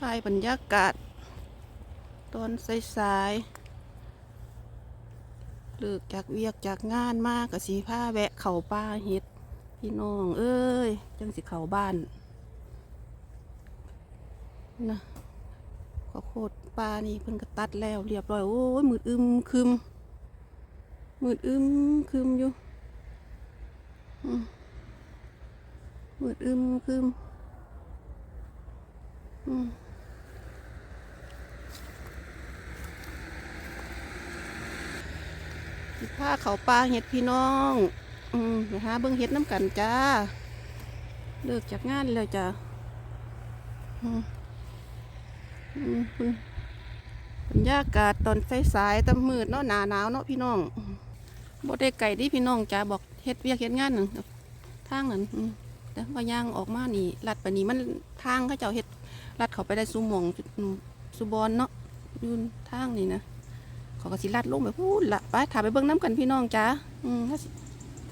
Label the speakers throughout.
Speaker 1: ถ่ายบรรยากาศ ตอนสายๆเลิกจากเวียกจากงานมากกับสีผ้าแวะเข่าป้าเฮ็ด พี่น้อง เอ้ย จังสิเข่าบ้านนะขอโคตรปลานี่เพิ่นก็ตัดแล้วเรียบร้อย โอ้ยมืดอึมคึมมืดอึมคึมอยู่มืดอึมคึมอืม สิพาเขาปลาเห็ดพี่น้อง อืมไปหาเบิ่งเห็ดน้ำกันจ้า เลิกจากงานแล้วจ้าอืมอืมบรรยากาศตอนสายๆตำมืดเนาะหนาหนาวเนาะพี่น้องบ่ได้ไก่ดิพี่น้องจ้าบอกเฮ็ดเวียกเฮ็ดงานหนึ่งทางนั้นแต่ว่าย่างออกมานี่ลัดปานนี้มันทางเขาเจ้าเฮ็ดลัดเขาไปได้สุหมองสุบอนเนาะยืนทางนี่นะ เขาก็สิลัดลงไปพูดละไปถ่ายไปเบิ่งน้ำกันพี่น้องจ้าอืมถ้าสิ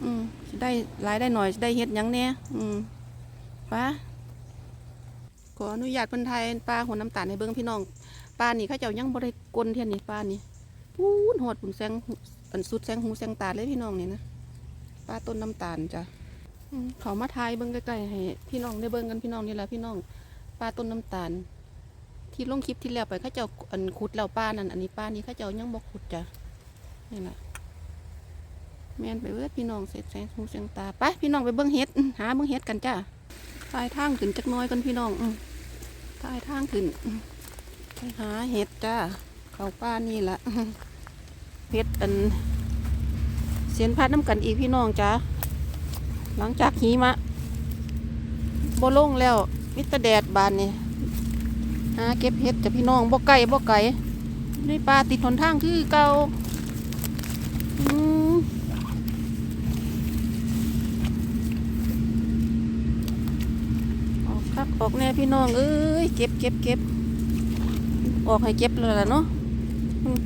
Speaker 1: อืมสิได้รายได้หน่อยสิได้เฮ็ดหยังแน่อืมไปขออนุญาตเพิ่นไทยปลาหัวน้ำตาลให้เบิ่งพี่น้องปลานี่เขาเจ้ายังบ่ได้กลนเทียนนี่ปลานี่พูนหดปุ่นแสงอันสุดแสงหูแสงตาเลยพี่น้องนี่นะปลาต้นน้ำตาลจ้ะอืมเขามาทายเบิ่งใกล้ๆให้พี่น้องได้เบิ่งกันพี่น้องนี่แหละพี่น้องปลาต้นน้ำตาล ที่ลงคลิปที่แล้วไปเขาเจ้าอันขุดแล้วป้านั่นอันนี้ป้านี้เขาเจ้ายังบ่ขุดจ้ะนี่แหละแม่นไปเวิดพี่น้องเสร็จแสงหูเสียงตาไปพี่น้องไปเบิ่งเห็ดหาเบิ่งเห็ดกันจ้ะทายทางขึ้นจักน้อยกันพี่น้องทายทางขึ้นไปหาเห็ดจ้าเขาป้านี่ละเห็ดอันเสียนพัดน้ำกันอีกพี่น้องจ้าหลังจากหิมะบ่ลงแล้วมิตรแดดบานนี่ หาเก็บเห็ดจากพี่น้องบ่ไก่บ่ไก่ได้ปลาติดหนทางคือเก่าอืมออกคักออกแน่พี่น้องเอ้ยเก็บเก็บเก็บออกให้เก็บแล้วล่ะเนาะอืม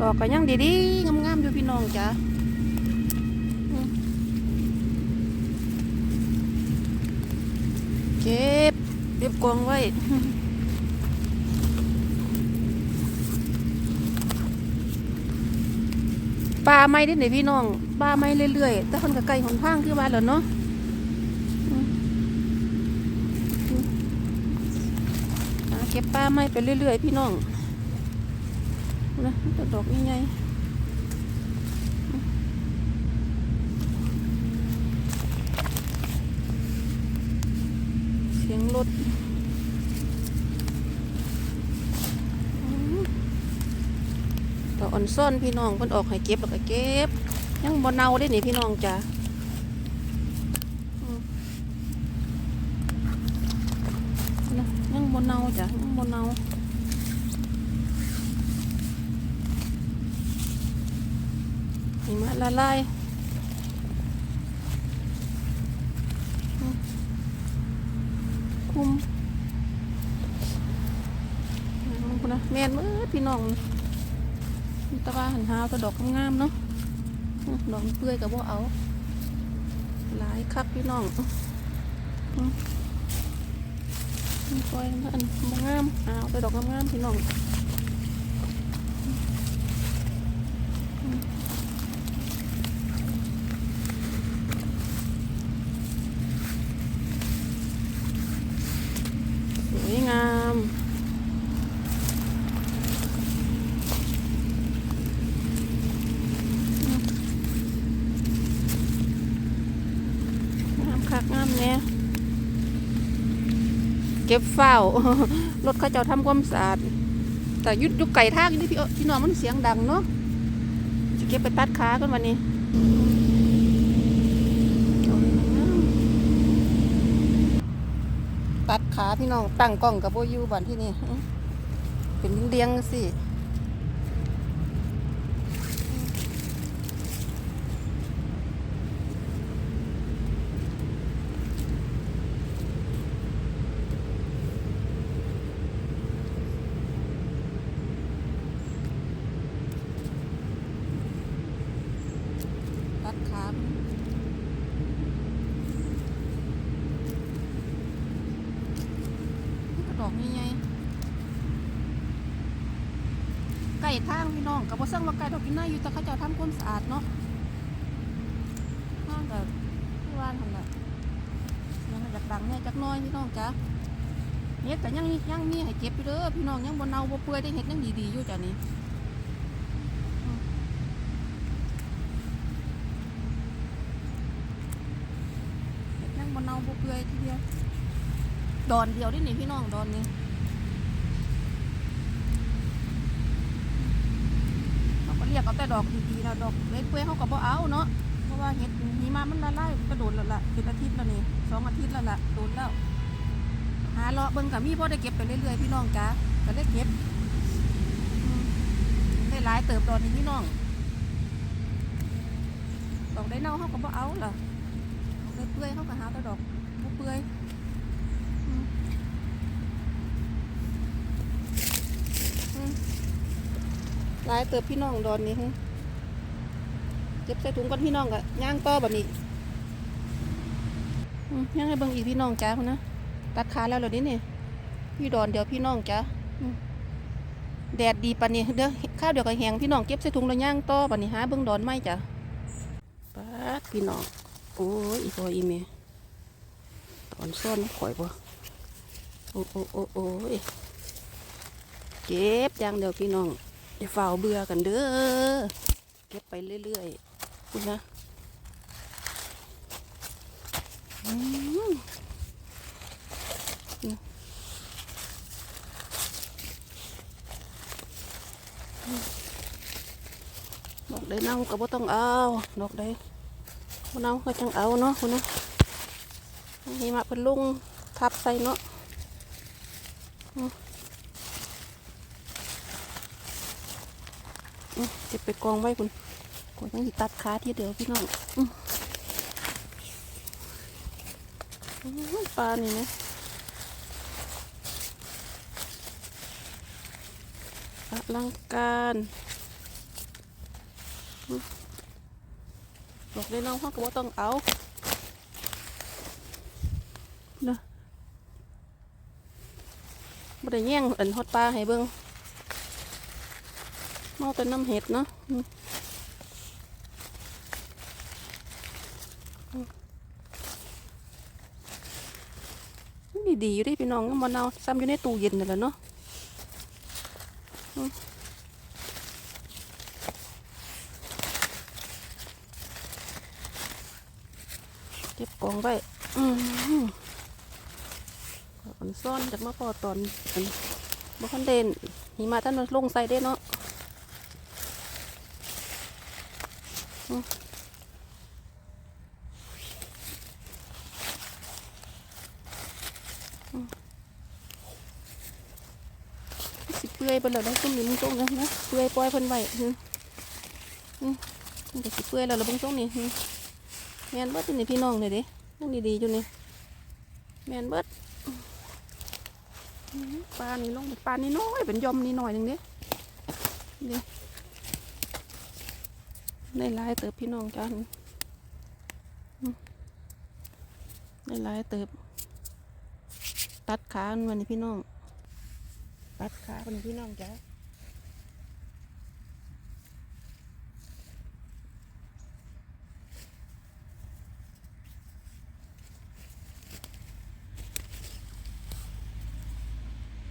Speaker 1: ดอกก็ยังดีๆงามๆอยู่พี่น้องจ้ะอืม เก็บเรียบกองไว้ปลาไม่ได้ไหนพี่น้องปลาไม่เรื่อยๆแต่คนกับไก่หนทางคือว่าแล้วเนาะเก็บปลาไม่ไปเรื่อยๆพี่น้องนะดอกใหญ่ๆอืมเสียง รถดอกอ่อนซ่อนพี่น้องเพิ่นออกให้เก็บแล้วก็เก็บ ยังบ่เน่าได้นี่พี่น้องจ้ะอืมนะยังบ่เน่าจ้ะยังบ่เน่าหิมะละลายอืม คุมคุณนะแม่นเมื่อพี่น้องตะว่าหันหาวตะดอกงามๆเนาะอื้อดอกเปื่อยกับว่าเอาหลายคักพี่น้องอื้ออื้อปล่อยมันอันงามหาวตะดอกงามๆพี่น้องอื้อสวยงาม งามคักงามแน่เก็บเฝ้ารถเขาเจ้าทำความสะอาดแต่ยุดยุกไก่ทากนี่พี่พี่น้องมันเสียงดังเนาะจะเก็บไปตัดขากันวันนี้ตัดขาพี่น้องตั้งกล้องกับโบยูบันที่นี่เป็นเลี้ยงสิ ตัดขามัน อกใหญ่ๆไก่ทางพี่ น้องกับว่าสั่งว่าไก่ดอกกินหน้าอยู่แต่เขาเจะทำความสะอาดเนาะทางกับที่ว่านทำละยังอยากดังเนี่ยจักน้อยพี่น้องจ้ะเฮ็ดแต่ยังยังมีให้เก็บอยู่เด้อพี่น้องยังบนเนาบ่เปื่อยได้เฮ็ดยังดีๆอยู่จ้ะนี่เฮ็ดยังบนเนาบ่เปื่อยทีเดียวดอนเดียวได้นี่พี่น้องดอนนี้ เขากเรียกเอาแต่ดอกดีๆนะดอกเล็กเปื่อยเขาก็บ่เอาเนาะเพราะว่าเห็ดหิมะมันละลายกระโดดแล้วล่ะเป็นอาทิตย์แล้วนี่สองอาทิตย์แล้วล่ะโดนแล้ว หาเลาะเบิ่งกับมีพ่อได้เก็บไปเรื่อยๆพี่น้องจ้าก็ได้เก็บได้หลายเติบดอนนี้พี่น้องดอกได้เน่าเขาก็บ่เอาล่ะดอกได้เปื่อยเขาก็หาแต่ดอกบ่เปื่อย หลายเติบพี่น้องดอนนี้ฮึเก็บใส่ถุงก่อนพี่น้องกะย่างต่อแบบนี้ย่างให้เบิ่งอีกพี่น้องจ้าพุ่นนะตัดขาแล้วเหรอนี่นี่พี่ดอนเดี๋ยวพี่น้องจ้าแดดดีปานนี้เดี๋ยวข้าวเดี๋ยวก็แห้งพี่น้องเก็บใส่ถุงแล้วย่างต่อบัดนี้หาเบิ่งดอนไม้จ้ะปัดพี่น้องโอ้ยอีพออีเมตอนซ่อนข่อยบ่โอ้โอ้โอ้โอ้เก็บอย่างเดียวพี่น้อง อย่าฝ่าเบื่อกันเด้อ เก็บไปเรื่อยๆคุณนะอืมอืมดอกได้เน่าก็บ่ต้องเอา ดอกได้บ่เน่าก็จังเอาเนาะคุณนะนี่มาเป็นลุงทับใส่เนาะ อืมเกองไว้คุณกองต้องตัดขาทีเดียวพี่น้องปลานี่นะอลังการบอกได้น้องเขาก็บ่ต้องเอานะบ่ได้แย่งอันฮอดปลาให้เบิ่ง เมาแต่น้ำเห็ดเนาะดีดีๆอยู่ดิพี่น้องมันเอาซ้ำอยู่ในตู้เย็นนั่นแหละเนาะเก็บกองไว้อืมอันซ่อนจากมาพอตอนอันบ่คันเด่นหิมาท่านลงใส่ได้เนาะ สิเปื่อยไปแล้วได้ซุ่มนี่มึงตรงนะนะเปื่อยปล่อยเพิ่นไว้อืมอืมมันก็สิเปื่อยแล้วละเบิ่งตรงนี่แม่นเบิดอยู่นี่พี่น้องเลยเด้นั่งดีๆอยู่นี่แม่นเบิดอืมปลานี่ลงปลานี่น้อยเป็นยอมนี่หน่อยหนึงเด้เด้ ได้หลายเติบพี่น้องกันได้หลายเติบ ตัดขามันวันนี้พี่น้อง ตัดขาเป็นพี่น้องจ้ะ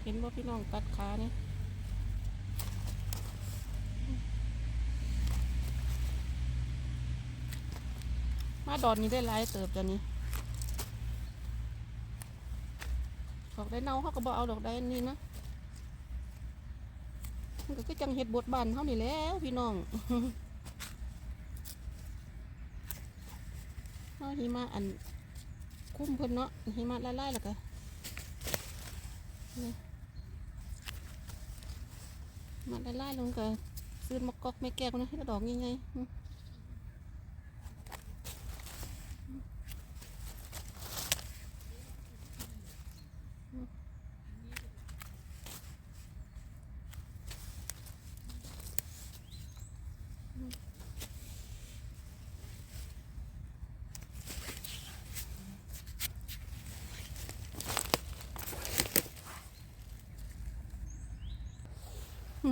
Speaker 1: เห็นว่าพี่น้องตัดขาเนี่ม ดอนนี้ได้หลายเติบจ้ะนี่ดอกได้เน่าเขาก็บอกเอาดอกได้นี่นะมันก็คือจังเห็ดบดบานเท่านี่แล้วพี่น้องเอาหิมะอันคุ้มเพิ่นเนาะหิมะละลายแล้วก็นี่มันละลายลงก็ซื้อมะกอกไม่แก้วนะให้ดอกยังไง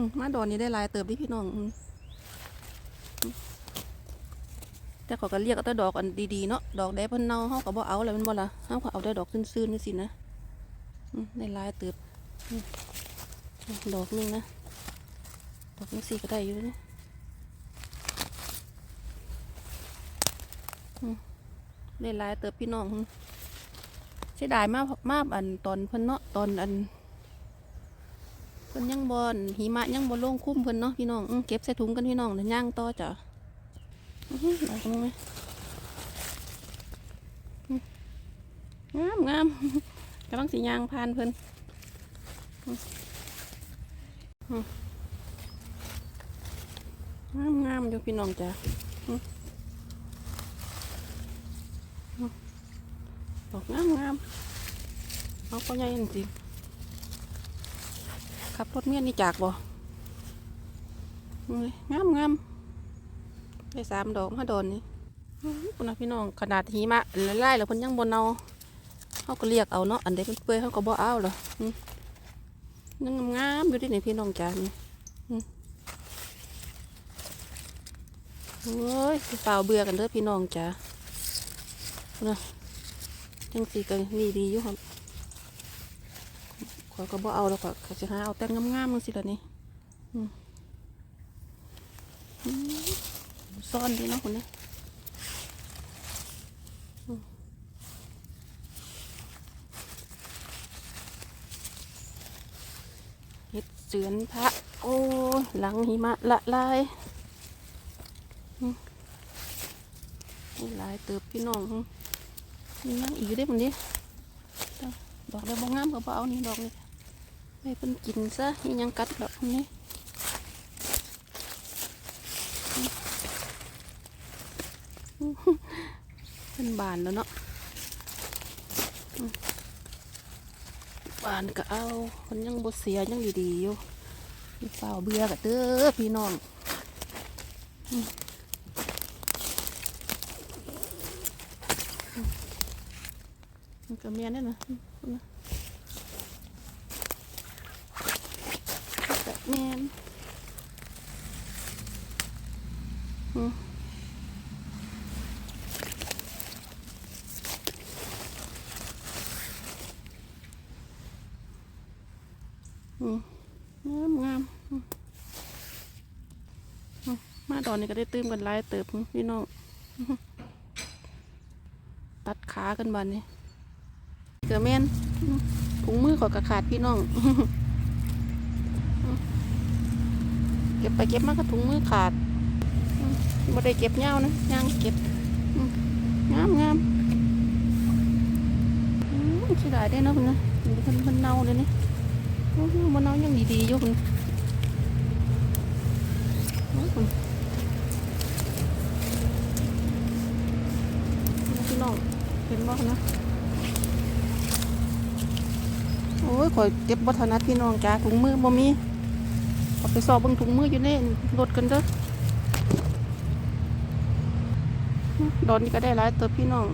Speaker 1: มมาดอนนี้ได้ลายเติบดิพี่น้องอืมอืมแต่เขาก็เรียกเอาแต่ดอกอันดีๆเนาะดอกแดงพิ่นเน่าเฮาก็บ่เอาแล้วแมันบ่ละเฮาก็เอาแต่ดอกซื่นๆนี่สินะอืมได้ลายเติบดอกนึงนะดอกนี้สีก็ได้อยู่นะได้ลายเติบพี่น้องอืมเสียดายมากมากอันตอนพิ่นเนาะตอนอัน เพิ่นยังบอนหิมะยังบ่ลลงคุ้มเพิ่นเนาะพี่น้องเก็บใส่ถุงกันพี่น้องแล้วย่างต่อจ้ะหือเอาตรงไหมอื้องามงามกำลังสิย่างผ่านเพิ่นอื้ออื้องามงามอยู่พี่น้องจ้ะอื้ออื้อดอกงามงามเอาเขาใหญ่จริง ขับรถเมียนนี่จากบ่อุ้ยงามงามได้สามดอกมาโดนนี่อื้อคุณนะพี่น้องขนาดหิมะไล่แล้วพ่นยังบนเอาเขาก็เรียกเอาเนาะอันใดเพิ่นเปื่อยเขาก็บ่เอาหรออืมยังงามอยู่ที่นี่พี่น้องจ้านี่โอ้ยเปล่าเบื่อกันเด้อพี่น้องจ้าเนะจังสีกันนี่ดีอยู่ครับ ขอยก็บ่เอาแล้วก็ขอยจะหาเอาแต่งงามๆมึงสิละนี่ซ่อนดีเนาะคนนี้เห็ดเสือนพระ โอ้หลังหิมะละลายหลายเติบพี่น้องอืมมียังอีกได้มันนี้ดอกได้บ่งามก็บ่เอานี่ดอกนี่ ให้เพิ่นกินซะนี่ยังกัดดอกนี้เป็นบานแล้วเนาะบานก็เอามันยังบดเสียยังดีอยู่มีเปล่าเบื่อกับเด้อพี่น้องมันก็เมียนได้นะอืมอืม แมนอืมอืมงามงามมาตอนนี้ก็ได้ตื้มกันหลายเติบพี่น้อง ตัดขากันบันนี้เกือแมนอืมถุงมือขอกระขาดพี่น้อง เก็บไปเก็บมาก็ถุงมือขาดอืมบ่ได้เก็บเงานะย่างเก็บงามงามอืมเสียดายได้เนาะคุณนะมันมันนเน่าเลยนี่โอ้โหมันเน่ายังดีๆอยู่คุณโอ้ยคุณพี่น้องเห็นบ่นะโอ้ยข่อยเก็บบัถนัดพี่น้องจ้าถุงมือบ่มี เอาไปสอบเบิ่งถุงมืออยู่ในรถกันเด้อดอนนี้ก็ได้หลายเติบพี่น้อง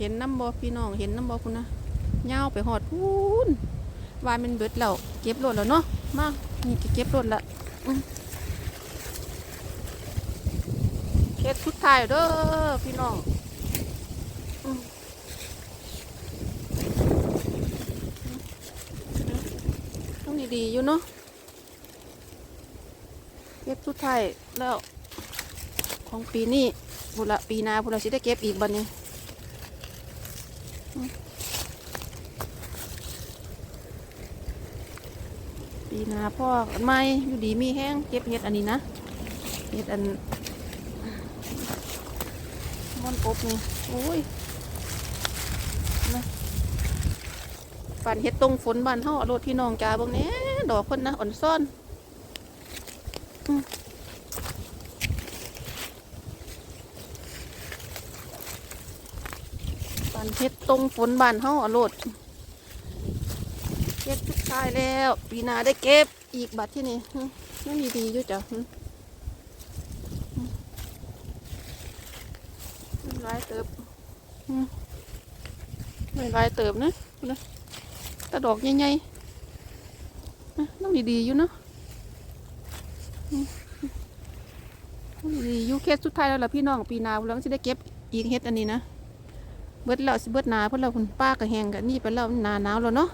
Speaker 1: เห็นน้ำบอพี่น้อง เห็นน้ำบอคุณนะเงาไปหอดพูนวานมันเบิดแล้วเก็บรถแล้วเนาะ มานี่ก็เก็บรถละเคสสุดท้ายเด้อพี่น้องต้องดีๆอยู่เนาะ สุดท้ายแล้วของปีนี้บุละปีนาบุละสิได้เก็บอีกบัดนี้ปีนาพ่อไม่อยู่ดีมีแห้งเก็บเห็ดอันนี้นะเห็ดอันม่อนอบนี่โอ้ยนะฝันเห็ดตรงฝนบานเฮาเอรถพี่น้องจ้าบางนี้ดอกคนนะอ่อนซ่อนบานเพช รงฝนบานเฮาอะโลดเก็บทุกทายแล้ว ปีนาได้เก็บอีกบัตรที่นี่หึนั่นดีอยู่จ้ะมันหลายเติบไม่ลายเติบนะนะตะดอกใหญ่ๆนะนั่นดีๆอยู่เนาะดีอยู่เคสสุดท้ายแล้วล่ะพี่น้องปีนาเราจะได้เก็บอีกเฮ็ดอันนี้นะ เบิดแล้วสิเบิดหนาเพิ่นเราคุณป้าก็แหงกันนี่ไปแล้วหนาหนาวแล้วเนาะ